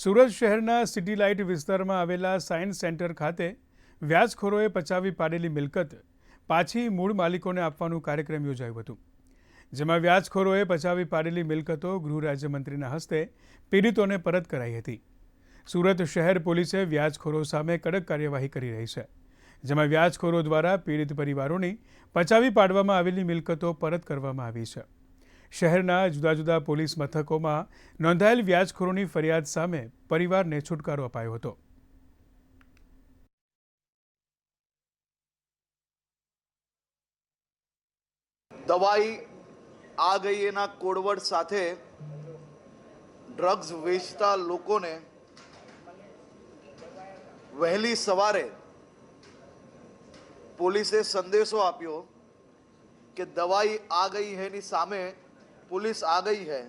સુરત શહેરના city light વિસ્તારમાં આવેલા સાયન્સ સેન્ટર ખાતે વ્યાજખોરોએ પચાવી પાડેલી મિલકત પાછી મૂળ માલિકોને આપવાનું કાર્યક્રમ યોજાયું હતું, જેમાં વ્યાજખોરોએ પચાવી પાડેલી મિલકતો ગૃહ રાજ્યમંત્રીના હસ્તે પીડિતોને પરત કરાઈ હતી. સુરત શહેર પોલીસે વ્યાજખોરો સામે કડક કાર્યવાહી કરી રહી છે, જેમાં વ્યાજખોરો દ્વારા પીડિત પરિવારોની પચાવી પાડવામાં આવેલી મિલકતો પરત કરવામાં આવી છે. શહેરના જુદા જુદા પોલીસ મથકોમાં નોંધાયેલ વ્યાજખોરોની ફરિયાદ સામે પરિવારને છુટકારો અપાયો હતો. દવાઈ આ ગઈ એના કોડવડ સાથે ડ્રગ્સ વેચતા લોકોને વહેલી સવારે પોલીસે સંદેશો આપ્યો કે દવાઈ આ ગઈ હૈની સામે પોલીસ આ ગઈ હૈ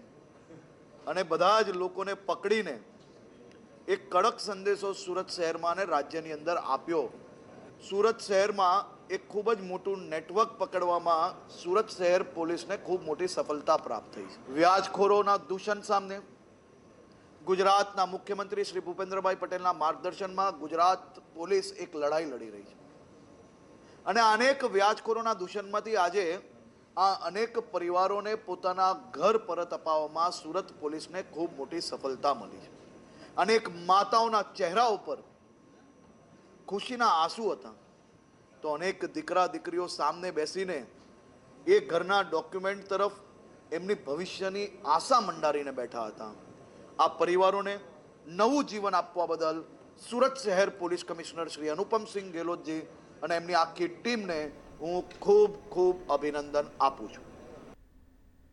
અને બધા જ લોકોને પકડીને એક કડક સંદેશો સુરત શહેરમાં અને રાજ્યની અંદર આપ્યો. સુરત શહેરમાં એક ખૂબ જ મોટું નેટવર્ક પકડવામાં સુરત શહેર પોલીસને ખૂબ મોટી સફળતા પ્રાપ્ત થઈ છે. વ્યાજખોરોના દૂષણ સામે ગુજરાતના મુખ્યમંત્રી શ્રી ભૂપેન્દ્રભાઈ પટેલના માર્ગદર્શનમાં ગુજરાત પોલીસ એક લડાઈ લડી રહી છે. અને અનેક વ્યાજખોરોના દૂષણમાંથી આજે આ અનેક પરિવારોને પોતાના ઘર પરત અપાવવામાં સુરત પોલીસને ખૂબ મોટી સફળતા મળી છે. અનેક માતાઓના ચહેરા ઉપર ખુશીના આંસુ હતા. તો અનેક દીકરા દીકરીઓ સામને બેસીને એ ઘરના ડોક્યુમેન્ટ તરફ એમની ભવિષ્યની આશા મંડારીને બેઠા હતા. આ પરિવારોને નવું જીવન આપવા બદલ સુરત શહેર પોલીસ કમિશનર શ્રી અનુપમસિંહ ગેહલોતજી અને એમની આખી ટીમને હું ખૂબ ખૂબ અભિનંદન આપું છું.